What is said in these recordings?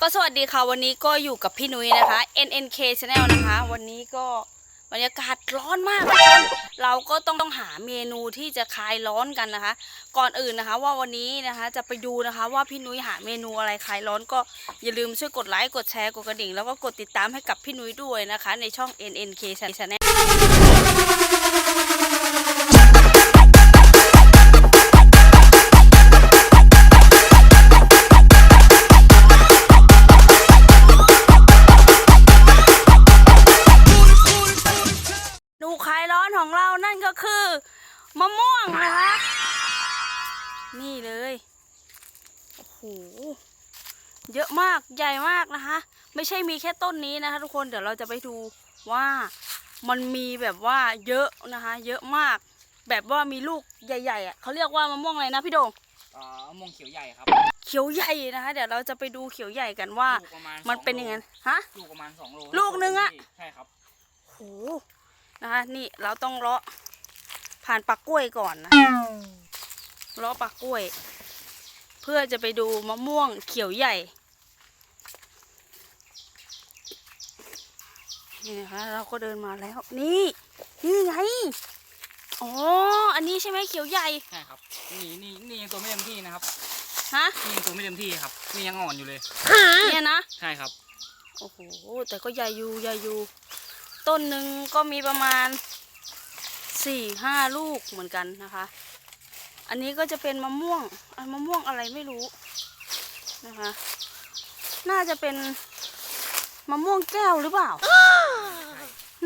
ก็สวัสดีค่ะวันนี้ก็อยู่กับพี่นุ้ยนะคะ NNK Channel นะคะ วันนี้ก็บรรยากาศร้อนมากทุกคนเราก็ต้องต้องหาเมนูที่จะคลายร้อนกันนะคะ ก่อนอื่นนะคะ ว่าวันนี้นะคะจะไปดูนะคะ ว่าพี่นุ้ยหาเมนูอะไรคลายร้อนก็อย่าลืมช่วยกดไลค์กดแชร์กดกระดิ่ง แล้วก็กดติดตามให้กับพี่นุ้ยด้วยนะคะ ในช่อง NNK Channel ร้อนของเรานั่นก็คือมะม่วงนะคะนี่เลย โอ้โห เยอะมาก ใหญ่มากนะคะ ไม่ใช่มีแค่ต้นนี้นะคะ ทุกคน เดี๋ยวเราจะไปดูว่ามันมีแบบว่าเยอะนะคะ เยอะมาก แบบว่ามีลูกใหญ่ๆอะเขาเรียกว่ามะม่วงอะไรนะพี่โดงอ่ามะม่วงเขียวใหญ่ครับ เขียวใหญ่นะคะ เดี๋ยวเราจะไปดูเขียวใหญ่กันว่าลูกประมาณมันสอเป็นยังไง ฮะ ลูกประมาณสองโล ลูกนึงอะใช่ครับโห นะคะนี่เราต้องเลาะผ่านปักกล้วยก่อนนะเลาะปักกล้วย เพื่อจะไปดูมะม่วงเขียวใหญ่นี่นะคะเราก็เดินมาแล้ว นี่นี่ไงอ๋ออันนี้ใช่ไหมเขียวใหญ่ใช่ครับนี่นี่นี่ยังตัวไม่เต็มที่นะครับฮะนี่ยังตัวไม่เต็มที่ครับนี่ยังอ่อนอยู่เลยเนี่ยนะใช่ครับโอ้โหแต่ก็ใหญ่อยู่ใหญ่อยู่ ต้นหนึ่งก็มีประมาณสี่ห้าลูกเหมือนกันนะคะ อันนี้ก็จะเป็นมะม่วงอะมะม่วงอะไรไม่รู้นะคะ น่าจะเป็นมะม่วงแก้วหรือเปล่า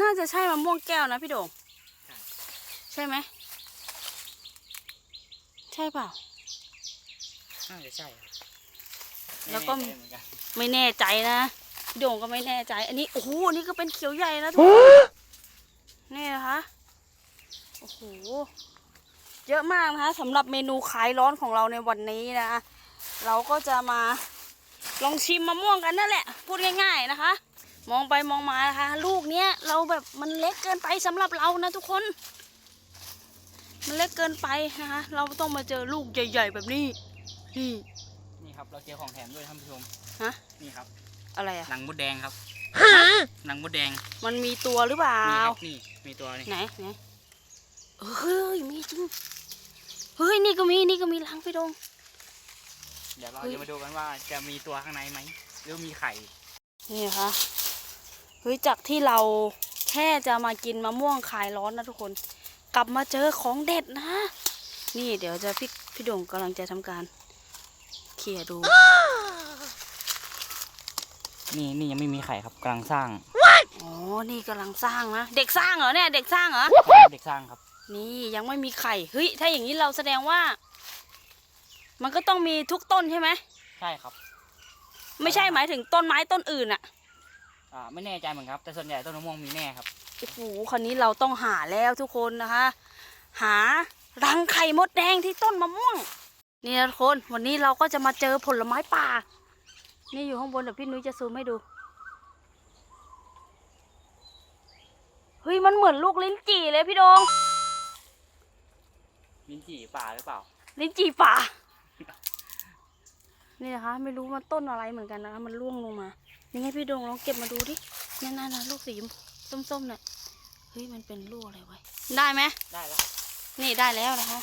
น่าจะใช่มะม่วงแก้วนะพี่โด่งใช่ใช่ไหม ใช่เปล่า น่าจะใช่ครับแล้วก็ไม่น่ใจเหมือนกันไม่แน่ใจนะพี่ โด่งก็ไม่แน่ใจ อันนี้โอ้โหอันนี้ก็เป็นเขียวใหญ่นะทุกคนนี่นะคะโอ้โหเยอะมากนะคะสำหรับเมนูคลายร้อนของเราในวันนี้นะ เราก็จะมาลองชิมมะม่วงกันนั่นแหละ พูดง่าย ๆนะคะ มองไปมองมานะคะ ลูกเนี้ยเราแบบมันเล็กเกินไปสำหรับเรานะทุกคน มันเล็กเกินไปนะคะ เราต้องมาเจอลูกใหญ่ ๆ แบบนี้นี่นี่ครับ เราเจอของแถมด้วยท่านผู้ชมฮะนี่ครับ อะไรอะหนังมดแดงครับหนังมดแดงมันมีตัวหรือเปล่า นี่ครับนี่มีตัวนี่ไหนไหนเฮ้ยมีจริงเฮ้ยนี่ก็มีนี่ก็มีรังพี่ดง เดี๋ยวเราเฮ้ยจะมาดูกันว่าจะมีตัวข้างในไหมหรือมีไข่ นี่นะคะเฮ้ยจากที่เราแค่จะมากินมะม่วงคลายร้อนนะทุกคน กลับมาเจอของเด็ดนะ นี่เดี๋ยวจะพี่พี่ดงกำลังจะทำการเขี่ยดู นี่นี่ยังไม่มีไข่ครับกำลังสร้างอ๋อนี่กำลังสร้างนะเด็กสร้างเหรอเนี่ยเด็กสร้างเหรอเด็กสร้างครับ นี่ยังไม่มีไข่เฮ้ยถ้าอย่างนี้เราแสดงว่า มันก็ต้องมีทุกต้นใช่ไหมใช่ครับ ไม่ใช่หมายถึงต้นไม้ต้นอื่นอะอ่าไม่แน่ใจเหมือนกันครับ แต่ส่วนใหญ่ต้นมะม่วงมีแน่ครับโอ้โหคันนี้เราต้องหาแล้วทุกคนนะคะ หารังไข่มดแดงที่ต้นมะม่วงนี่นะทุกคนวันนี้เราก็จะมาเจอผลไม้ป่า นี่อยู่ข้างบนเดี๋ยวพี่นุ้ยจะซูมให้ดู เฮ้ยมันเหมือนลูกลิ้นจี่เลยพี่โดง ลิ้นจี่ป่าหรือเปล่า ลิ้นจี่ป่า นี่นะคะ ไม่รู้มันต้นอะไรเหมือนกันนะคะ มันร่วงลงมา นี่ไงพี่โดงลองเก็บมาดูดินั่นๆนะลูกสีส้มๆเนี่ยเฮ้ยมันเป็นลูกอะไรไว้ได้ไหมได้แล้วครับนี่ได้แล้วนะคะ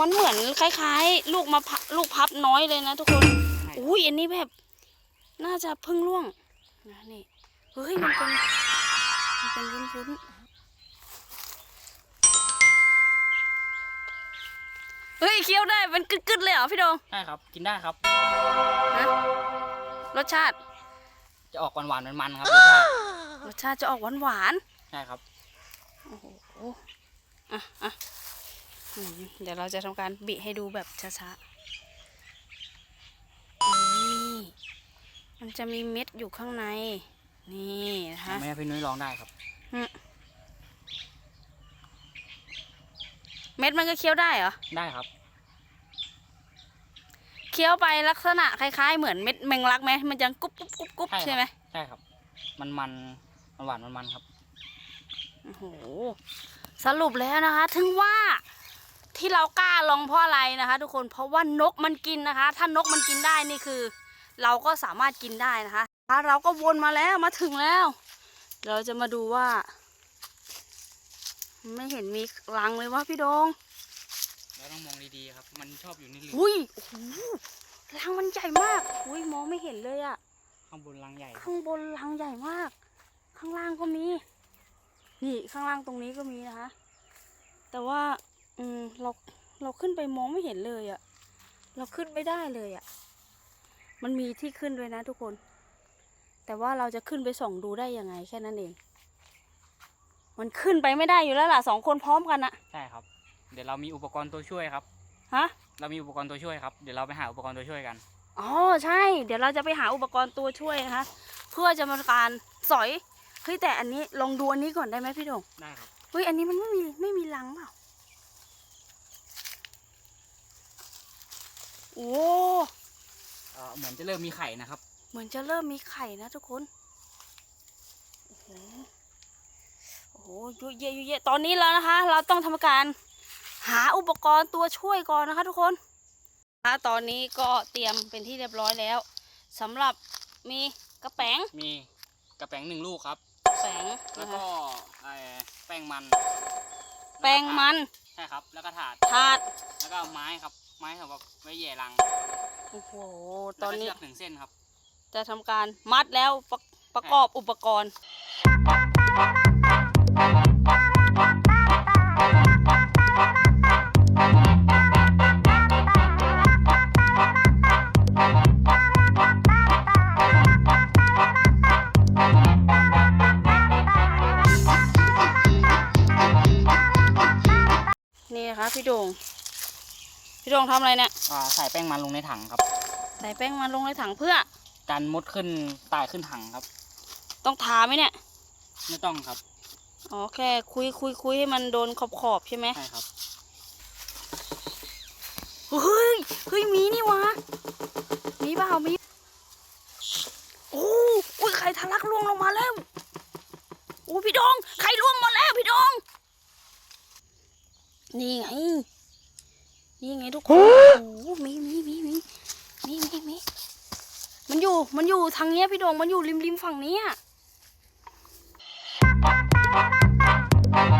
มันเหมือนคล้าย ๆ ลูกมะพร้าวลูกพับน้อยเลยนะทุกคนใช่อุ้ยอันนี้แบบ น่าจะเพิ่งร่วงนะนี่เฮ้ยมันเป็นมันเป็นวุ้นๆเฮ้ยเคี้ยวได้เป็นกึดๆเลยเหรอพี่โดงใช่ครับ กินได้ครับ ฮะรสชาติจะออกหวานๆมันๆครับรสชาติรสชาติจะออกหวานใช่ครับ ๆโอ้โหอะอะอืมเดี๋ยวเราจะทำการบิให้ดูแบบช้าๆนี่ มันจะมีเม็ดอยู่ข้างใน นี่นะคะแม่พี่นุ้ยลองได้ครับ เม็ดมันก็เคี้ยวได้เหรอ ได้ครับ เคี้ยวไปลักษณะคล้าย ๆ เหมือนเม็ดแมงลักไหมมันจะกรุบกรุบกรุบกรุบใช่ครับใช่ไหมใช่ครับ มันมันมันหวานมันมันๆครับ โอ้โห สรุปแล้วนะคะ ถึงว่าที่เรากล้าลองเพราะอะไรนะคะ ทุกคน เพราะว่านกมันกินนะคะ ถ้านกมันกินได้นี่คือ เราก็สามารถกินได้นะคะอะเราก็วนมาแล้วมาถึงแล้ว เราจะมาดูว่า ไม่เห็นมีรังเลยว่าพี่โดงเราต้องมองดีๆครับ มันชอบอยู่ในหลืมอุ้ยโอ้โหรังมันใหญ่มาก อุ้ยมองไม่เห็นเลยอะข้างบนรังใหญ่ ข้างบนรังใหญ่มาก ข้างล่างก็มี นี่ข้างล่างตรงนี้ก็มีนะคะ แต่ว่า อืมเราเราขึ้นไปมองไม่เห็นเลยอะเราขึ้นไม่ได้เลยอะ มันมีที่ขึ้นด้วยนะทุกคน แต่ว่าเราจะขึ้นไปส่องดูได้ยังไงแค่นั้นเอง มันขึ้นไปไม่ได้อยู่แล้วล่ะสองคนพร้อมกันอะใช่ครับ เดี๋ยวเรามีอุปกรณ์ตัวช่วยครับ ฮะ เรามีอุปกรณ์ตัวช่วยครับ เดี๋ยวเราไปหาอุปกรณ์ตัวช่วยกัน อ๋อใช่ เดี๋ยวเราจะไปหาอุปกรณ์ตัวช่วยนะคะ เพื่อจะมาการสอย เฮ้ยแต่อันนี้ลองดูอันนี้ก่อนได้ไหมพี่โดงได้ครับ เฮ้ยอันนี้มันไม่มีไม่มีรังเปล่า โอ้เอ่อเหมือนจะเริ่มมีไข่นะครับ เหมือนจะเริ่มมีไข่นะทุกคน โอ้โหโอ้โหเยอะแยะเยอะแยะตอนนี้แล้วนะคะ เราต้องทำการหาอุปกรณ์ตัวช่วยก่อนนะคะ ทุกคนอะตอนนี้ก็เตรียมเป็นที่เรียบร้อยแล้วสำหรับมีกระแป้งมีกระแป้งหนึ่งลูกครับแป้งแล้วนะคะก็เอ่อแป้งมัน แป้งมัน ใช่ครับ แล้วก็ถาด ถาด แล้วก็ไม้ครับ ไม้สำหรับไว้แย่รัง โอ้โหตแล้วอนก็นี้เชือกหนึ่งเส้นครับ จะทำการมัดแล้วประประกอบอุปกรณ์ นี่นะคะพี่โดง พี่โดงทำอะไรเนี่ยอ่าใส่แป้งมันลงในถังครับ ใส่แป้งมันลงในถังเพื่อ การมดขึ้นตายขึ้นถังครับ ต้องทาไหมเนี่ย ไม่ต้องครับ อ๋อแค่คุยคุยคุยให้มันโดนขอบขอบๆใช่ไหมใช่ครับ เฮ้ย เฮ้ยมีนี่วะ มีเปล่ามี โอ้อุ้ยไข่ทะลักล่วงลงมาแล้วโอ้พี่ดองไข่ล่วงหมดแล้วพี่ดอง นี่ไง นี่ไงทุกคนโอ้มีมีมีมีมีมีมีมันอยู่ มันอยู่ทางเนี้ยพี่ดองมันอยู่ริมริมฝั่งเนี้ยถ้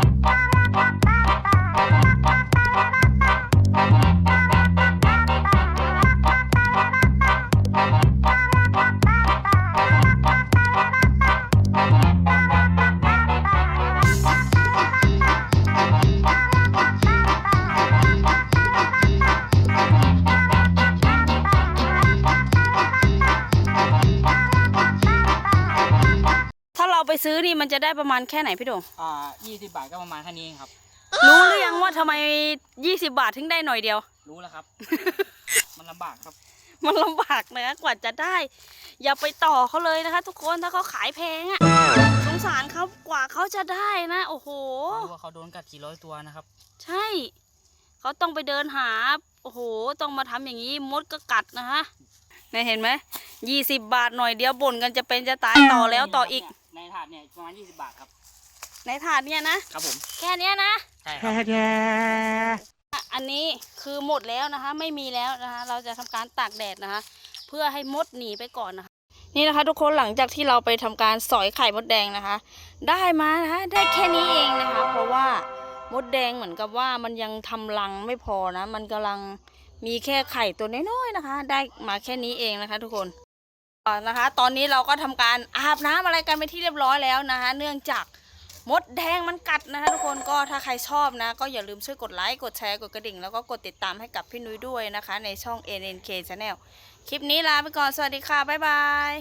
ไปซื้อนี่มันจะได้ประมาณแค่ไหนพี่ดงอ่ายี่สิบบาทก็ประมาณแค่นี้เองครับ รู้หรือยังว่าทำไม 20 บาทถึงได้หน่อยเดียว รู้แล้วครับ มันลำบากครับ มันลำบากนะกว่าจะได้ อย่าไปต่อเขาเลยนะคะ ทุกคนถ้าเขาขายแพงอะสงสารเขากว่าเขาจะได้นะ โอ้โห รู้ว่าเขาโดนกัดกี่ร้อยตัวนะครับ ใช่ เขาต้องไปเดินหา โอ้โห ต้องมาทำอย่างนี้มดก็กัดนะคะเนี่ยเห็นไหมยี่สิบบาทหน่อยเดียวบ่นกันจะเป็นจะตายต่อแล้วต่ออีกใน ถาดเนี่ยประมาณยี่สิบบาทครับ ในถาดเนี่ยนะ ครับผม แค่เนี้ยนะใช่ครับ อะอันนี้คือหมดแล้วนะคะ ไม่มีแล้วนะคะ เราจะทำการตากแดดนะคะ เพื่อให้มดหนีไปก่อนนะคะ นี่นะคะ ทุกคนหลังจากที่เราไปทำการสอยไข่มดแดงนะคะ ได้มานะคะ ได้แค่นี้เองนะคะ เพราะว่ามดแดงเหมือนกับว่ามันยังทำรังไม่พอนะ มันกำลังมีแค่ไข่ตัวน้อยๆนะคะ ได้มาแค่นี้เองนะคะ ทุกคนอ่า นะคะ ตอนนี้เราก็ทำการอาบน้ำอะไรกันไปที่เรียบร้อยแล้วนะคะ เนื่องจากมดแดงมันกัดนะคะทุกคนก็ถ้าใครชอบนะ ก็อย่าลืมช่วยกดไลค์กดแชร์กดกระดิ่ง แล้วก็กดติดตามให้กับพี่นุ้ยด้วยนะคะ ในช่อง NNK Channel คลิปนี้ลาไปก่อน สวัสดีค่ะ บ๊ายบาย